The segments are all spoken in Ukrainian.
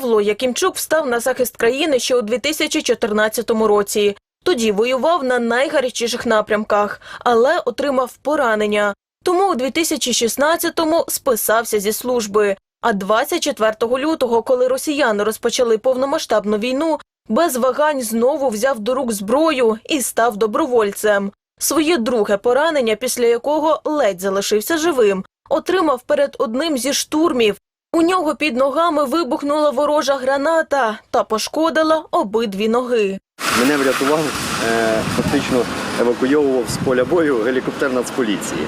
Павло Якимчук встав на захист країни ще у 2014 році. Тоді воював на найгарячіших напрямках, але отримав поранення. Тому у 2016-му списався зі служби. А 24 лютого, коли росіяни розпочали повномасштабну війну, без вагань знову взяв до рук зброю і став добровольцем. Своє друге поранення, після якого ледь залишився живим, отримав перед одним зі штурмів. У нього під ногами вибухнула ворожа граната та пошкодила обидві ноги. Мене врятував, е, фактично евакуйовував з поля бою гелікоптер Нацполіції.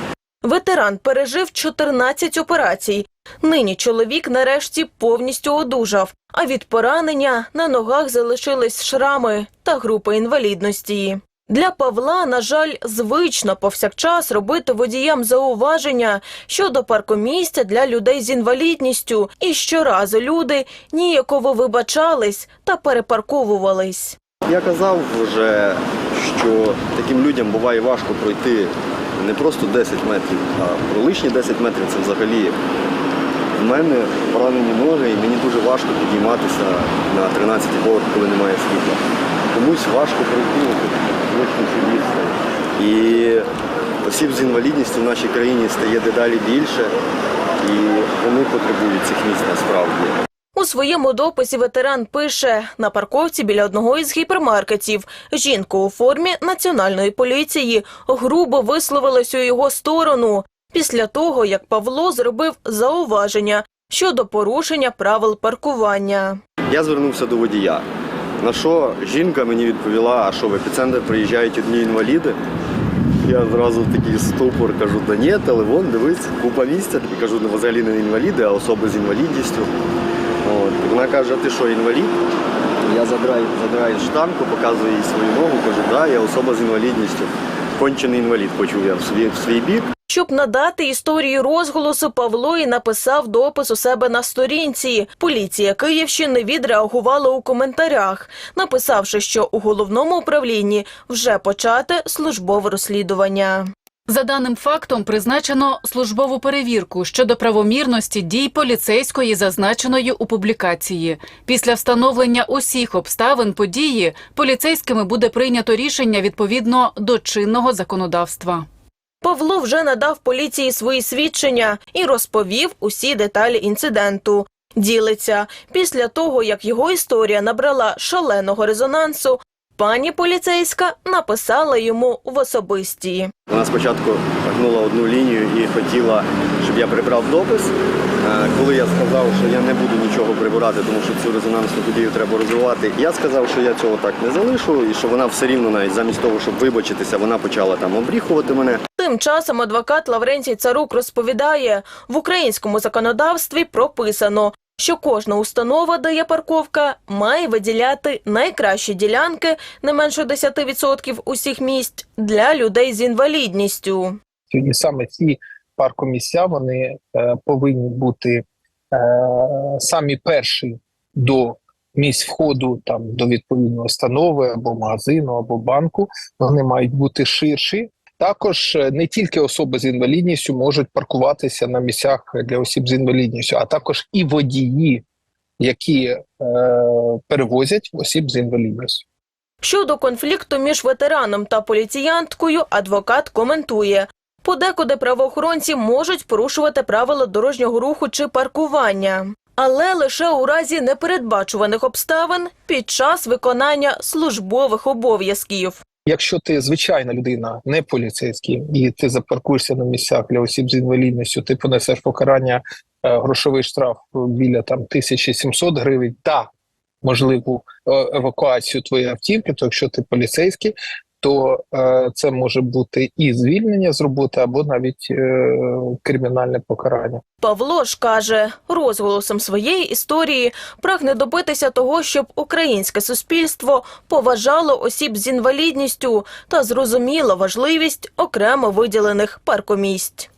Ветеран пережив 14 операцій. Нині чоловік нарешті повністю одужав, а від поранення на ногах залишились шрами та група інвалідності. Для Павла, на жаль, звично повсякчас робити водіям зауваження щодо паркомісця для людей з інвалідністю, і щоразу люди ніяково вибачались та перепарковувались. Я казав вже, що таким людям буває важко пройти не просто 10 метрів, а про лишні 10 метрів це взагалі. У мене поранені ноги і мені дуже важко підійматися на 13 поверх, коли немає світла. Комусь важко пройти лишню цю. І осіб з інвалідністю в нашій країні стає дедалі більше, і вони потребують цих місць насправді. У своєму дописі ветеран пише на парковці біля одного із гіпермаркетів. Жінка у формі національної поліції грубо висловилась у його сторону після того, як Павло зробив зауваження щодо порушення правил паркування. Я звернувся до водія. На що жінка мені відповіла, а що в епіцентр приїжджають одні інваліди. Я зразу такий ступор кажу, да ні, але вон, дивись, купа місця. І кажу, не взагалі не інваліди, а особи з інвалідністю. От. Вона каже, а ти що, інвалід? Я задраю, задраю штанку, показую їй свою ногу, кажу, да, я особа з інвалідністю. Кончений інвалід почув я в свій, в свій бік. Щоб надати історію розголосу, Павло і написав допис у себе на сторінці. Поліція Київщини відреагувала у коментарях, написавши, що у головному управлінні вже почате службове розслідування. За даним фактом призначено службову перевірку щодо правомірності дій поліцейської, зазначеної у публікації. Після встановлення усіх обставин події поліцейськими буде прийнято рішення відповідно до чинного законодавства. Павло вже надав поліції свої свідчення і розповів усі деталі інциденту. Ділиться після того, як його історія набрала шаленого резонансу. Пані поліцейська написала йому в особисті. Вона спочатку гнула одну лінію і хотіла, щоб я прибрав допис. Е, Коли я сказав, що я не буду нічого прибирати, тому що цю резонансну подію треба розвивати, я сказав, що я цього так не залишу, і що вона все рівно навіть замість того, щоб вибачитися, вона почала там обріхувати мене. Тим часом адвокат Лаврентій Царук розповідає, в українському законодавстві прописано, що кожна установа, де є парковка, має виділяти найкращі ділянки, не менше 10% усіх місць, для людей з інвалідністю. І саме ці паркомісця вони е, повинні бути е, самі перші до місць входу там до відповідної установи або магазину, або банку. Вони мають бути ширші. Також е, не тільки особи з інвалідністю можуть паркуватися на місцях для осіб з інвалідністю, а також і водії, які е, перевозять осіб з інвалідністю. Щодо конфлікту між ветераном та поліціянткою, адвокат коментує. Подекуди правоохоронці можуть порушувати правила дорожнього руху чи паркування, але лише у разі непередбачуваних обставин під час виконання службових обов'язків. Якщо ти звичайна людина, не поліцейський, і ти запаркуєшся на місцях для осіб з інвалідністю, ти понесеш покарання е, грошовий штраф біля там 1700 гривень та можливу е, евакуацію твоєї автівки, то якщо ти поліцейський, то е, це може бути і звільнення з роботи, або навіть е, кримінальне покарання. Павло ж каже, розголосом своєї історії прагне добитися того, щоб українське суспільство поважало осіб з інвалідністю та зрозуміло важливість окремо виділених паркомісць.